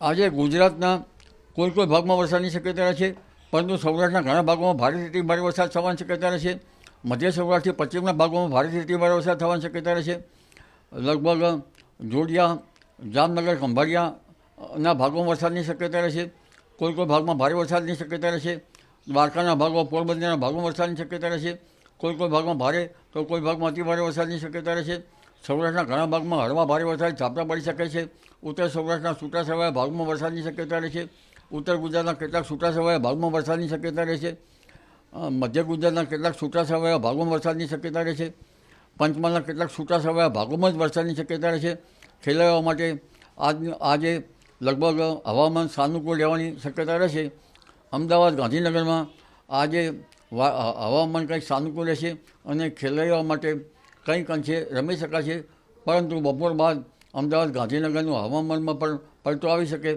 આજે ગુજરાતના કોઈ કોઈ ભાગમાં વરસાદની શક્યતા છે, પરંતુ સૌરાષ્ટ્રના ઘણા ભાગોમાં ભારેથી ભારે વરસાદ થવાની શક્યતા રહે છે. મધ્ય સૌરાષ્ટ્રથી પશ્ચિમના ભાગોમાં ભારેથી ભારે વરસાદ થવાની શક્યતા રહે છે. લગભગ જોડિયા, જામનગર, ખંભાળિયાના ભાગોમાં વરસાદની શક્યતા રહે છે. કોઈ કોઈ ભાગમાં ભારે વરસાદની શક્યતા રહે છે. દ્વારકાના ભાગો, પોરબંદરના ભાગોમાં વરસાદની શક્યતા રહે છે. કોઈ કોઈ ભાગમાં ભારે તો કોઈ ભાગમાં અતિ ભારે વરસાદની શક્યતા રહે છે. સૌરાષ્ટ્રના ઘણા ભાગમાં હળવા ભારે વરસાદ ઝાપટા પડી શકે છે. ઉત્તર સૌરાષ્ટ્રના છૂટાછવાયા ભાગમાં વરસાદની શક્યતા રહે છે ઉત્તર ગુજરાતના કેટલાક છૂટાછવાયા ભાગમાં વરસાદની શક્યતા રહે છે મધ્ય ગુજરાતના કેટલાક છૂટાછવાયા ભાગોમાં વરસાદની શક્યતા રહે છે પંચમહાલના કેટલાક છૂટાછવાયા ભાગોમાં જ વરસાદની શક્યતા રહે છે ખેલૈયાઓ માટે આજ, આજે લગભગ હવામાન સાનુકૂળ રહેવાની શક્યતા રહેશે. અમદાવાદ ગાંધીનગરમાં આજે હવામાન કંઈક સાનુકૂળ રહેશે અને ખેલૈયાઓ માટે કંઈક અંશે રમી શકાશે. પરંતુ બપોર બાદ અમદાવાદ ગાંધીનગરનું હવામાનમાં પણ પલટો આવી શકે.